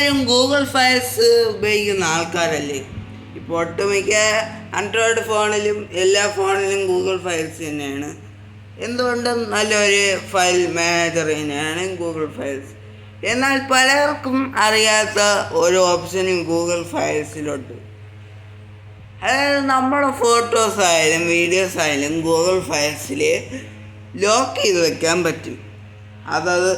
എല്ലാവരും Google files ഉപയോഗിക്കുന്ന ആൾക്കാരല്ലേ? ഇപ്പോൾ ഒട്ടുമിക്ക ആൻഡ്രോയിഡ് ഫോണിലും എല്ലാ ഫോണിലും ഗൂഗിൾ ഫയൽസ് തന്നെയാണ്. എന്തുകൊണ്ടും നല്ലൊരു ഫയൽ മാനേജർ തന്നെയാണ് ഗൂഗിൾ ഫയൽസ് എന്നാൽ പലർക്കും അറിയാത്ത ഒരു ഓപ്ഷനും ഗൂഗിൾ ഫയൽസിലുണ്ട് അതായത് നമ്മുടെ ഫോട്ടോസ് ആയാലും വീഡിയോസ് ആയാലും ഗൂഗിൾ ഫയൽസിൽ ലോക്ക് ചെയ്ത് വെക്കാൻ പറ്റും. അതത്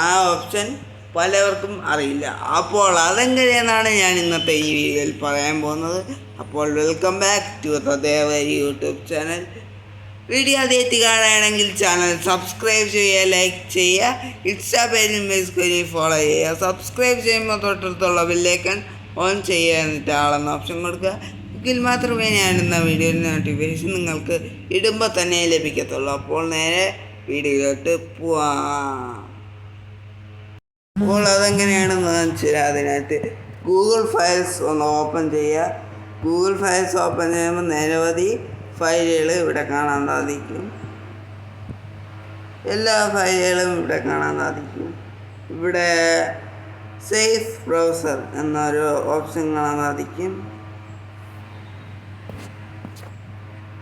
ആ ഓപ്ഷൻ പലവർക്കും അറിയില്ല. അപ്പോൾ അതെങ്ങനെയെന്നാണ് ഞാൻ ഇന്നത്തെ ഈ വീഡിയോയിൽ പറയാൻ പോകുന്നത്. അപ്പോൾ വെൽക്കം ബാക്ക് ടു തദേവരി യൂട്യൂബ് ചാനൽ വീഡിയോ ആദ്യമായിട്ട് കാണുകയാണെങ്കിൽ ചാനൽ സബ്സ്ക്രൈബ് ചെയ്യുക ലൈക്ക് ചെയ്യുക. ഇൻസ്റ്റാ പേജിൽ ഫേസ്ബുക്കിൽ ഫോളോ ചെയ്യുക. സബ്സ്ക്രൈബ് ചെയ്യുമ്പോൾ തൊട്ടടുത്തുള്ള ബില്ലേക്കൺ ഓൺ ചെയ്യുക എന്നിട്ട് ആളെന്ന ഓപ്ഷൻ കൊടുക്കുക. എങ്കിൽ മാത്രമേ ഞാൻ ഇന്ന വീഡിയോയിൽ നോട്ടിഫിക്കേഷൻ നിങ്ങൾക്ക് ഇടുമ്പോൾ തന്നെ ലഭിക്കത്തുള്ളൂ. അപ്പോൾ നേരെ വീഡിയോയിലോട്ട് പോവാം. അപ്പോൾ അതെങ്ങനെയാണെന്ന് വെച്ചാൽ അതിനകത്ത് ഗൂഗിൾ ഫയൽസ് ഒന്ന് ഓപ്പൺ ചെയ്യുക. ഗൂഗിൾ ഫയൽസ് ഓപ്പൺ ചെയ്യുമ്പോൾ നിരവധി ഫയലുകൾ ഇവിടെ കാണാൻ സാധിക്കും. എല്ലാ ഫയലുകളും ഇവിടെ കാണാൻ സാധിക്കും. ഇവിടെ സേഫ് ബ്രൗസർ എന്നൊരു ഓപ്ഷൻ കാണാൻ സാധിക്കും.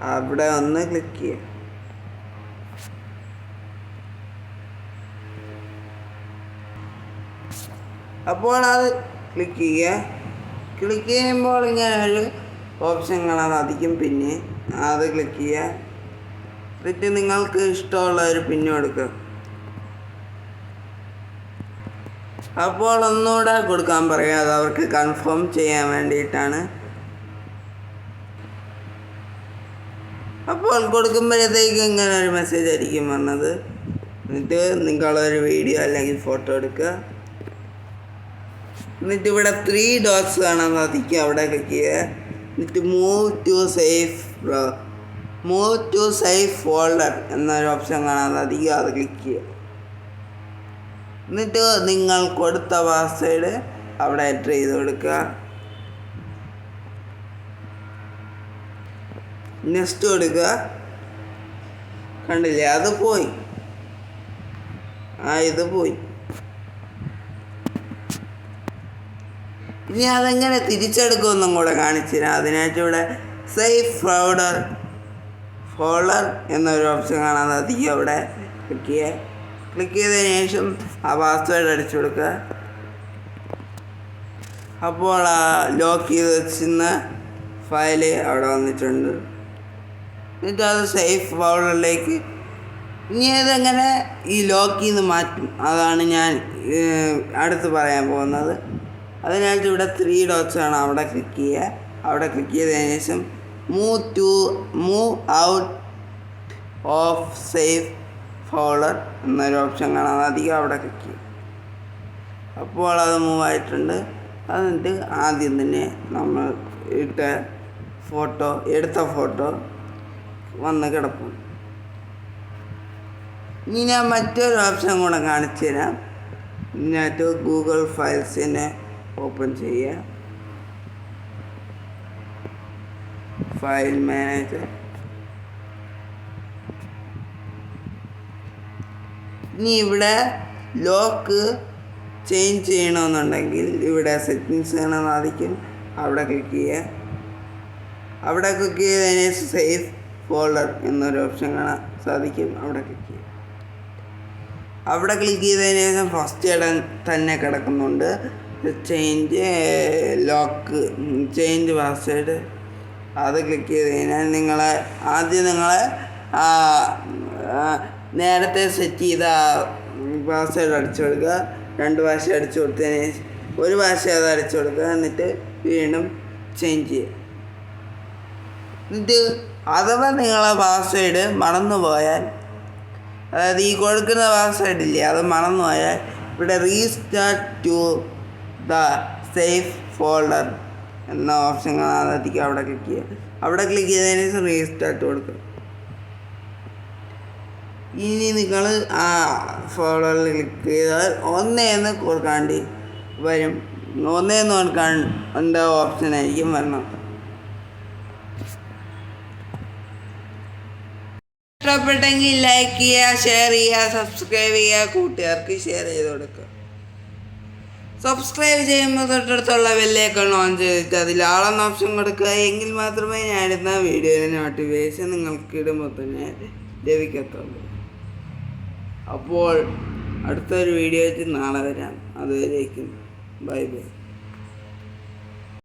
അവിടെ ഒന്ന് ക്ലിക്ക് ചെയ്യുക. അപ്പോൾ അത് ക്ലിക്ക് ചെയ്യുക. ക്ലിക്ക് ചെയ്യുമ്പോൾ ഇങ്ങനെ ഒരു ഓപ്ഷൻ അധികം പിന്നെ അത് ക്ലിക്ക് ചെയ്യുക. എന്നിട്ട് നിങ്ങൾക്ക് ഇഷ്ടമുള്ള ഒരു പിന്നു കൊടുക്കുക. അപ്പോൾ ഒന്നുകൂടെ കൊടുക്കാൻ പറയാം അത് അവർക്ക് കൺഫേം ചെയ്യാൻ വേണ്ടിയിട്ടാണ്. അപ്പോൾ കൊടുക്കുമ്പോഴത്തേക്ക് ഇങ്ങനെ ഒരു മെസ്സേജ് ആയിരിക്കും വന്നത്. എന്നിട്ട് നിങ്ങളൊരു വീഡിയോ അല്ലെങ്കിൽ ഫോട്ടോ എടുക്കുക. എന്നിട്ട് ഇവിടെ ത്രീ ഡോട്ട്സ് കാണാൻ സാധിക്കും അവിടെ ക്ലിക്ക് എന്നിട്ട് move to safe move to safe folder എന്നൊരു ഓപ്ഷൻ കാണാൻ സാധിക്കും. അത് ക്ലിക്ക് ചെയ്യുക. എന്നിട്ട് നിങ്ങൾ കൊടുത്ത പാസ്വേഡ് അവിടെ എന്റർ ചെയ്ത് കൊടുക്കുക. നെക്സ്റ്റ് കൊടുക്കുക. കണ്ടില്ലേ? അത് പോയി. ആ ഇത് പോയി. ഇനി അതെങ്ങനെ തിരിച്ചെടുക്കുമെന്നും കൂടെ കാണിച്ചു തരാം അതിനായിട്ട് ഇവിടെ സേഫ് ഫോൾഡർ ഫോൾഡർ എന്നൊരു ഓപ്ഷൻ കാണാൻ സാധിക്കും അവിടെ ക്ലിക്ക് ചെയ്യുക ക്ലിക്ക് ചെയ്തതിന് ശേഷം ആ പാസ്വേഡ് അടിച്ചു കൊടുക്കുക. അപ്പോൾ ആ ലോക്ക് ചെയ്ത് വെച്ചിരുന്ന ഫയൽ അവിടെ വന്നിട്ടുണ്ട്. എന്നിട്ട് അത് സേഫ് ഫോൾഡറിലേക്ക് ഇനി അതെങ്ങനെ ഈ ലോക്കിൽ നിന്ന് മാറ്റും? അതാണ് ഞാൻ അടുത്ത് പറയാൻ പോകുന്നത്. അതിനായിട്ട് ഇവിടെ ത്രീ ഡോട്ട്സ് ആണ് അവിടെ ക്ലിക്ക് ചെയ്യുക. അവിടെ ക്ലിക്ക് ചെയ്തതിന് ശേഷം move to move out of safe folder എന്നൊരു ഓപ്ഷൻ കാണാം. അധികം അവിടെ ക്ലിക്ക് ചെയ്യും. അപ്പോൾ അത് മൂവ് ആയിട്ടുണ്ട്. എന്നിട്ട് ആദ്യം തന്നെ നമ്മൾ ഇട്ട ഫോട്ടോ എടുത്ത ഫോട്ടോ വന്ന് കിടക്കും. ഇനി ഞാൻ മറ്റൊരു ഓപ്ഷൻ കൂടെ കാണിച്ചു തരാം ഇതിനകത്ത് ഗൂഗിൾ ഫയൽസിനെ ഓപ്പൺ ചെയ്യുക ഫയൽ മാനേജർ. ഇനി ഇവിടെ ലോക്ക് ചേഞ്ച് ചെയ്യണമെന്നുണ്ടെങ്കിൽ ഇവിടെ സെറ്റിങ്സ് കാണാൻ സാധിക്കും അവിടെ ക്ലിക്ക് ചെയ്യുക. അവിടെ ക്ലിക്ക് ചെയ്തതിന് സേഫ് ഫോൾഡർ എന്നൊരു ഓപ്ഷൻ കാണാൻ സാധിക്കും. അവിടെ ക്ലിക്ക് ചെയ്യുക. അവിടെ ക്ലിക്ക് ചെയ്തതിന് ശേഷം ഫസ്റ്റ് ഇടം തന്നെ കിടക്കുന്നുണ്ട്. ചേഞ്ച് ലോക്ക് ചേഞ്ച് പാസ്വേഡ് അത് ക്ലിക്ക് ചെയ്ത് കഴിഞ്ഞാൽ നിങ്ങളെ ആദ്യം ആ, നേരത്തെ സെറ്റ് ചെയ്ത പാസ്വേഡ് അടിച്ചു കൊടുക്കുക. രണ്ട് ഭാഷ അടിച്ചു കൊടുത്തതിന് ഒരു ഭാഷ അത് അടിച്ചു കൊടുക്കുക. എന്നിട്ട് വീണ്ടും ചേഞ്ച് ചെയ്യുക. എന്നിട്ട് അഥവാ നിങ്ങളെ പാസ്വേഡ് മറന്നു പോയാൽ അതായത് ഈ കൊടുക്കുന്ന പാസ്വേഡ് ഇല്ലേ അത് മറന്നു പോയാൽ ഇവിടെ restart to the safe folder എന്ന ഓപ്ഷൻ കാണാൻ സാധിക്കും അവിടെ ക്ലിക്ക് ചെയ്യുക അവിടെ ക്ലിക്ക് ചെയ്തതിന് ശേഷം റീസ്റ്റാർട്ട് കൊടുക്കുക ഇനി നിങ്ങൾ ആ ഫോൾഡറിൽ ക്ലിക്ക് ചെയ്താൽ ഒന്നേന്ന് കൊടുക്കാണ്ടി വരും. ഒന്നേന്ന് കൊടുക്കാൻ എന്താ ഓപ്ഷൻ ആയിരിക്കും വരണം ഇഷ്ടപ്പെട്ടെങ്കിൽ ലൈക്ക് ചെയ്യുക ഷെയർ ചെയ്യുക സബ്സ്ക്രൈബ് ചെയ്യുക കൂട്ടുകാർക്ക് ഷെയർ ചെയ്ത് കൊടുക്കുക. സബ്സ്ക്രൈബ് ചെയ്യുമ്പോൾ തൊട്ടടുത്തുള്ള ബെല്ലേക്കാണ് ഓൺ ചെയ്തിട്ട് അതിൽ ഓപ്ഷൻ കൊടുക്കുക. എങ്കിൽ മാത്രമേ ഞാൻ ഇടുന്ന വീഡിയോയുടെ നോട്ടിഫിക്കേഷൻ നിങ്ങൾക്ക് ഇടുമ്പോൾ തന്നെ ലഭിക്കത്തുള്ളൂ. അപ്പോൾ അടുത്തൊരു വീഡിയോ ആയിട്ട് നാളെ വരാം. അതുവരേക്കും. Bye bye